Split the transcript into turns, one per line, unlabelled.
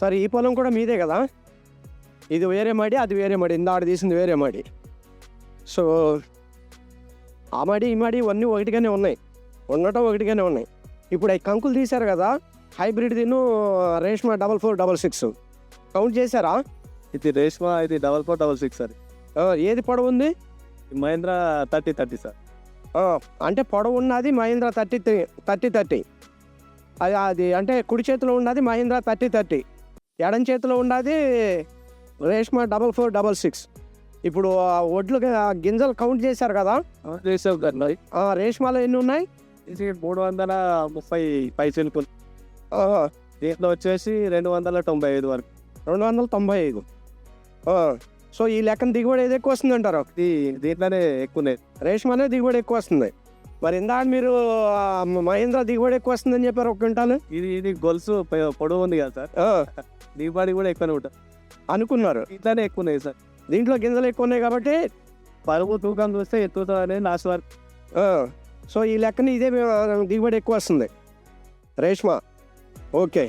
సరే ఈ పొలం కూడా మీదే కదా? ఇది వేరే మడి అది వేరే మడి. ఇందాడ తీసింది వేరే మడి. సో ఆ మడి ఈ మడి ఇవన్నీ ఒకటిగానే ఉన్నాయి. ఉండటం ఒకటిగానే ఉన్నాయి. ఇప్పుడు ఈ కంకులు తీశారు కదా? హైబ్రిడ్ తిను Reshma double four double six. Count చేశారా?
ఇది రేష్మా ఇది double four double six sir.
ఏది పొడవు ఉంది?
Mahendra thirty thirty sir.
అంటే పొడవు ఉన్నది Mahindra thirty three thirty thirty. అది అది అంటే కుడి చేతిలో ఉన్నది మహీంద్రా థర్టీ థర్టీ. ఎడం చేతిలో ఉన్నది Reshma double four double six. ఇప్పుడు ఆ ఒడ్లు గింజలు కౌంట్ చేశారు కదా?
చేసావు కదా
రేష్మాలో ఎన్ని ఉన్నాయి?
మూడు వందల ముప్పై పైసలు దీంట్లో వచ్చేసి రెండు వందల తొంభై ఐదు వరకు.
రెండు వందల తొంభై ఐదు. సో ఈ లెక్కన దిగుబడి ఏది ఎక్కువ వస్తుంది అంటారు
దీంట్లోనే ఎక్కువ
రేష్మానే దిగుబడి ఎక్కువ వస్తుంది. మరి ఇందాక మీరు మహీంద్రా దిగుబడి ఎక్కువ వస్తుందని చెప్పారు ఒక క్వింటాలు.
ఇది ఇది గొలుసు పొడవు ఉంది కదా సార్. దిగుబడి కూడా ఎక్కువనే ఉంటుంది.
అనుకున్నారు.
దీంట్లోనే ఎక్కువ ఉన్నాయి సార్.
దీంట్లో గింజలు ఎక్కువ ఉన్నాయి కాబట్టి
పరుగు తూకం చూస్తే ఎత్తుతో అనేది లాస్ట్ వరకు.
సో ఈ లెక్కన ఇదే దిగుబడి ఎక్కువ వస్తుంది. రేష్మా. ఓకే.